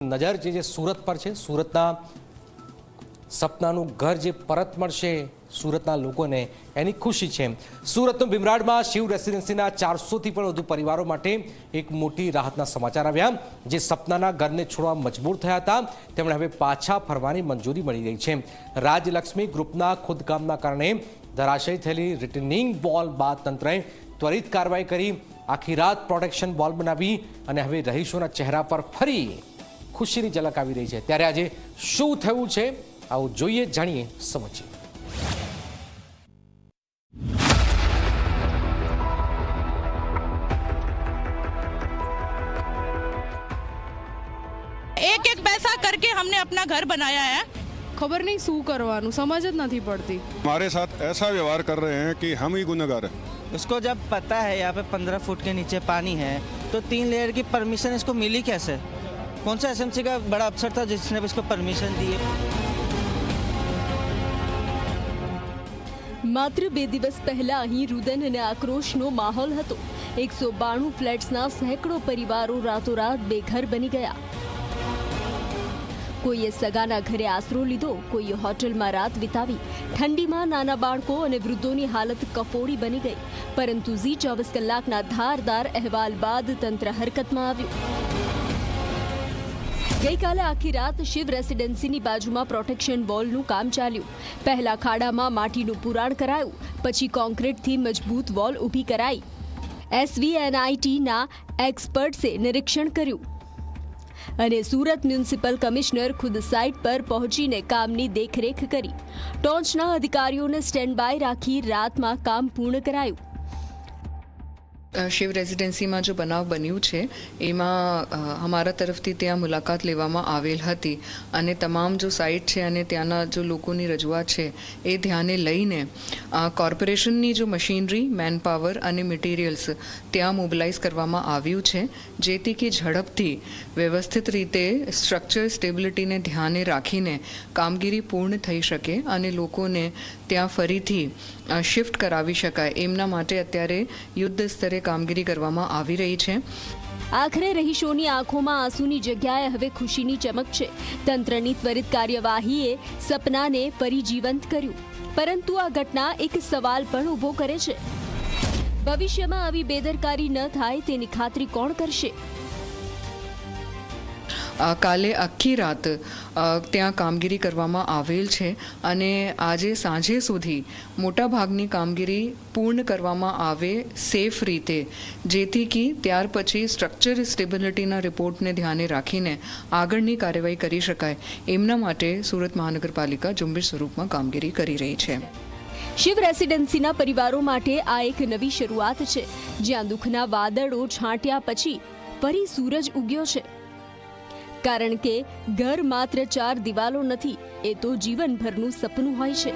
નજર જે જે સુરત પર છે, સુરતના સપનાનું ઘર જે પરત મળશે સુરતના લોકોને, એની ખુશી છે. સુરતનું ભીમરાડમાં શિવ રેસિડેન્સીના ચારસોથી પણ વધુ પરિવારો માટે એક મોટી રાહતના સમાચાર આવ્યા. જે સપનાના ઘરને છોડવા મજબૂર થયા હતા, તેમણે હવે પાછા ફરવાની મંજૂરી મળી ગઈ છે. રાજલક્ષ્મી ગ્રુપના ખુદકામના કારણે ધરાશયી થયેલી રિટર્નિંગ બોલ બાદ તંત્રએ ત્વરિત કાર્યવાહી કરી, આખી રાત પ્રોટેક્શન બોલ બનાવી અને હવે રહીશોના ચહેરા પર ફરી ખુશીની ઝલક આવી રહી છે ત્યારે આજે શું થયું છે આવું જોઈએ જાણીએ સમજીએ એક એક पैसा करके हमने अपना घर बनाया है ખબર નહીં શું કરવાનું સમજ જ નથી પડતી हमारे साथ ऐसा व्यवहार कर रहे हैं कि हम ही गुनहगार हैं उसको जब पता है यहाँ पे पंद्रह फुट के नीचे पानी है तो तीन लेयर की परमिशन इसको मिली कैसे कौन सा एसएमसी का बड़ा अफसर था जिसने इसको परमिशन दी है માત્ર બે દિવસ પહેલા અહીં રુદન અને આક્રોશનો માહોલ હતો એકસો બાણું ફ્લેટ્સના સેંકડો પરિવારો રાતોરાત બેઘર બની ગયા કોઈએ સગાના ઘરે આશરો લીધો કોઈએ હોટલમાં રાત વિતાવી ઠંડીમાં નાના બાળકો અને વૃદ્ધોની હાલત કફોડી બની ગઈ પરંતુ ઝી ચોવીસ કલાકના ધારદાર અહેવાલ બાદ તંત્ર હરકતમાં આવ્યું ગઈકાલે આખી રાત શિવ રેસિડેન્સીની બાજુમાં પ્રોટેક્શન વોલનું કામ ચાલ્યું. પહેલા ખાડામાં માટીનું પુરાણ કરાયું, પછી કોન્ક્રીટથી મજબૂત વોલ ઊભી કરાઈ. એસવીએનઆઈટીના એક્સપર્ટ્સે નિરીક્ષણ કર્યું. અને સુરત મ્યુનિસિપલ કમિશનર ખુદ સાઇટ પર પહોંચીને કામની દેખરેખ કરી. ટોચના અધિકારીઓને સ્ટેન્ડ બાય રાખી રાતમાં કામ પૂર્ણ કરાયું. શિવ રેઝિડેન્સીમાં જો બનાવ બન્યું છે, એમાં અમારા તરફથી ત્યાં મુલાકાત લેવામાં આવેલ હતી. અને તમામ જો સાઇટ છે અને ત્યાંના જો લોકોની રજૂઆત છે, એ ધ્યાને લઈને કોર્પોરેશનની જો મશીનરી મેનપાવર અને મટીરિયલ્સ ત્યાં મોબિલાઇઝ કરવામાં આવ્યું છે, જેથી કે ઝડપથી વ્યવસ્થિત રીતે સ્ટ્રક્ચર સ્ટેબિલિટીને ધ્યાને રાખીને કામગીરી પૂર્ણ થઈ શકે અને લોકોને ત્યાં ફરીથી શિફ્ટ કરાવી શકાય. એમના માટે અત્યારે યુદ્ધ સ્તરે કામગીરી કરવામાં આવી રહી છે. આખરે રહીશોની આંખોમાં આંસુની જગ્યાએ હવે ખુશીની ચમક છે. તંત્રની ત્વરિત કાર્યવાહીએ સપનાને ફરી જીવંત કર્યું. પરંતુ આ ઘટના એક સવાલ પણ ઊભો કરે છે. ભવિષ્યમાં આવી બેદરકારી ન થાય તેની ખાતરી કોણ કરશે? કાલે આખી રાત ત્યાં કામગીરી કરવામાં આવેલ છે અને આજે સાંજે સુધી મોટાભાગની કામગીરી પૂર્ણ કરવામાં આવે સેફ રીતે. જેથી કે ત્યાર પછી સ્ટ્રક્ચર સ્ટેબિલિટીના રિપોર્ટને ધ્યાને રાખીને આગળની કાર્યવાહી કરી શકાય. એમના માટે સુરત મહાનગરપાલિકા ઝુંબેશ સ્વરૂપમાં કામગીરી કરી રહી છે. શિવ રેસિડેન્સીના પરિવારો માટે આ એક નવી શરૂઆત છે. જ્યાં દુઃખના વાદળો છાંટ્યા પછી ફરી સૂરજ ઉગ્યો છે. કારણ કે ઘર માત્ર ચાર દિવાલો નથી એ તો જીવનભરનું સપનું હોય છે.